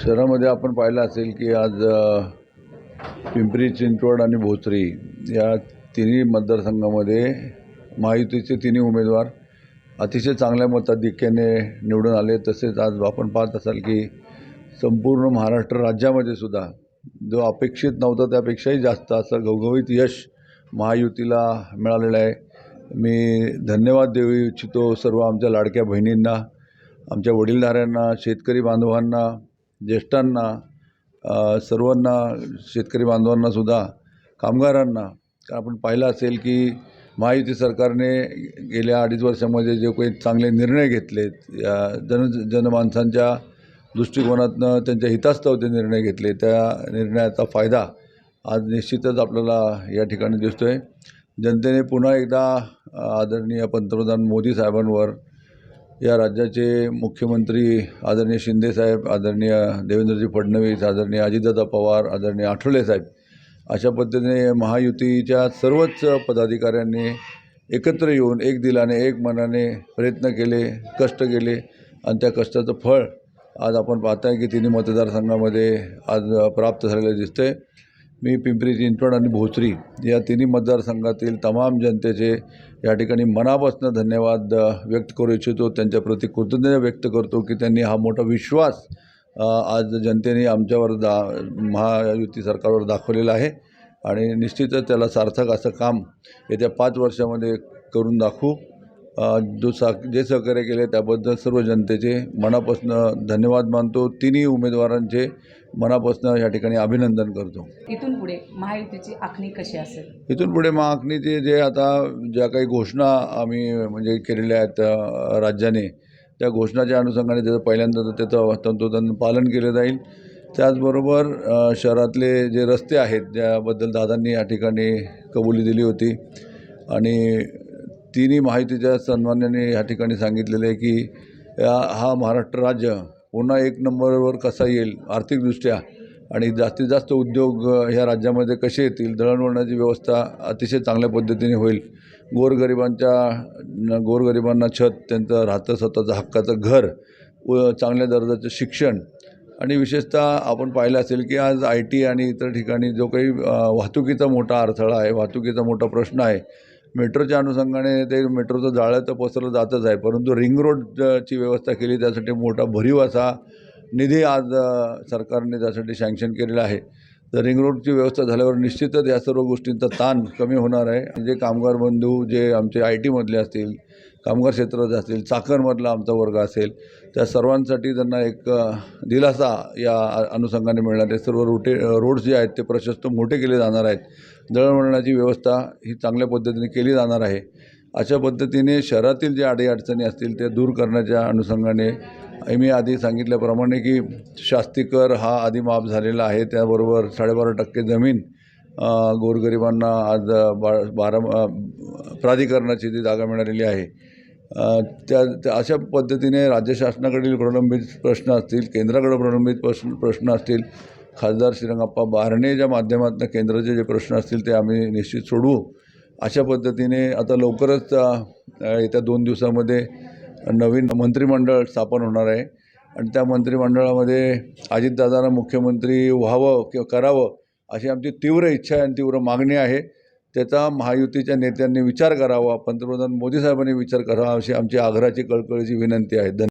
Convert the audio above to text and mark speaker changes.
Speaker 1: शहरामध्ये आपण पाहिलं असेल की आज पिंपरी चिंचवड आणि भोसरी या तिन्ही मतदारसंघामध्ये महायुतीचे तिन्ही उमेदवार अतिशय चांगल्या मताधिक्याने निवडून आले. तसेच आज आपण पाहत असाल की संपूर्ण महाराष्ट्र राज्यामध्ये सुद्धा जो अपेक्षित नव्हता त्यापेक्षाही जास्त असं घवघवीत यश महायुतीला मिळालेलं आहे. मी धन्यवाद देऊ इच्छितो सर्व आमच्या लाडक्या बहिणींना आमच्या वडीलधाऱ्यांना शेतकरी बांधवांना ज्येष्ठांना सर्वांना शेतकरी बांधवांनासुद्धा कामगारांना आपण पाहिलं असेल की महायुती सरकारने गेल्या अडीच वर्षामध्ये जे काही चांगले निर्णय घेतलेत या जन जनमानसांच्या दृष्टिकोनातनं त्यांच्या हितास्तव ते निर्णय घेतले त्या निर्णयाचा फायदा आज निश्चितच आपल्याला या ठिकाणी दिसतो आहे जनतेने पुन्हा एकदा आदरणीय पंतप्रधान मोदी साहेबांवर या राज्याचे मुख्यमंत्री आदरणीय शिंदेसाहेब आदरणीय देवेंद्रजी फडणवीस आदरणीय अजितदादा पवार आदरणीय आठवले साहेब अशा पद्धतीने महायुतीच्या सर्वच पदाधिकाऱ्यांनी एकत्र येऊन एक दिलाने एक मनाने प्रयत्न केले कष्ट केले आणि त्या कष्टाचं फळ आज आपण पाहताय की तिन्ही मतदारसंघामध्ये आज प्राप्त झालेलं दिसतं आहे मी पिंपरी चिंचवड आणि भोसरी या तिन्ही मतदारसंघातील तमाम जनतेचे या ठिकाणी मनापासून धन्यवाद व्यक्त करू इच्छितो. त्यांच्याप्रती कृतज्ञता व्यक्त करतो की त्यांनी हा मोठा विश्वास आज जनतेने आमच्यावर दा महायुती सरकारवर दाखवलेला आहे आणि निश्चितच त्याला सार्थक असं काम येत्या पाच वर्षामध्ये करून दाखवू. अ, जो सहकार्य केले त्याबद्दल सर्व जनतेचे मनापासून धन्यवाद मानतो. तिन्ही उमेदवारांचे मनापासून या ठिकाणी अभिनंदन करतो.
Speaker 2: इथून पुढे महायुतीची आखणी कशी असेल?
Speaker 1: इथून पुढे महाकनीचे जे आता ज्या काही घोषणा आम्ही म्हणजे केलेल्या आहेत राज्याने त्या घोषणाच्या अनुषंगाने त्याचं पहिल्यांदा तर त्याचं तंतोतंत पालन केलं जाईल. त्याचबरोबर शहरातले जे रस्ते आहेत ज्याबद्दल दादांनी या ठिकाणी कबुली दिली होती. आणि तिन्ही माहितीच्या सन्मान्याने या ठिकाणी सांगितलेलं आहे की या हा महाराष्ट्र राज्य पुन्हा एक नंबरवर कसा येईल आर्थिकदृष्ट्या आणि जास्तीत जास्त उद्योग ह्या राज्यामध्ये कसे येतील दळणवळणाची व्यवस्था अतिशय चांगल्या पद्धतीने होईल. गोरगरिबांच्या न- गोरगरिबांना छत त्यांचं राहतं स्वतःचं हक्काचं घर व चांगल्या दर्जाचं शिक्षण आणि विशेषतः आपण पाहिलं असेल की आज आय टी आणि इतर ठिकाणी जो काही वाहतुकीचा मोठा अडथळा आहे वाहतुकीचा मोठा प्रश्न आहे मेट्रोच्या अनुषंगाने ते मेट्रोचं जाळं तर पसरलं जातच आहे. परंतु रिंग रोडची व्यवस्था केली त्यासाठी मोठा भरीव असा निधी आज सरकारने त्यासाठी सँक्शन केलेला आहे. तर रिंग रोडची व्यवस्था झाल्यावर निश्चितच या सर्व गोष्टींचा ताण कमी होणार आहे. जे कामगार बंधू जे आमचे आय टीमधले असतील कामगार क्षेत्रात असतील चाकणमधला आमचा वर्ग असेल त्या सर्वांसाठी त्यांना एक दिलासा या अनुषंगाने मिळणार आहे. सर्व रोटे रोड्स जे आहेत ते प्रशस्त मोठे केले जाणार आहेत. दळणवळणाची व्यवस्था ही चांगल्या पद्धतीने केली जाणार आहे. अशा पद्धतीने शहरातील जे अडीअडचणी असतील ते दूर करण्याच्या अनुषंगाने मी आधी सांगितल्याप्रमाणे की शास्तीकर हा आधी माफ झालेला आहे. त्याबरोबर साडेबारा टक्के जमीन गोरगरिबांना आज बा बारा प्राधिकरणाची जी जागा मिळालेली आहे त्या त्या अशा पद्धतीने राज्य शासनाकडील प्रलंबित प्रश्न असतील केंद्राकडे प्रलंबित प्रश्न प्रश्न असतील खासदार श्रीरंगाप्पा बारणेच्या माध्यमातून केंद्राचे जे प्रश्न असतील ते आम्ही निश्चित सोडवू. अशा पद्धतीने आता लवकरच येत्या दोन दिवसामध्ये नवीन मंत्रिमंडळ स्थापन होणार आहे. आणि त्या मंत्रिमंडळामध्ये अजितदादांना मुख्यमंत्री व्हावं किंवा करावं अशी आमची तीव्र इच्छा आहे आणि तीव्र मागणी आहे. त्याचा महायुतीच्या नेत्यांनी विचार करावा पंतप्रधान मोदी साहेबांनी विचार करावा अशी आमची आग्रहाची कळकळीची विनंती आहे. धन्य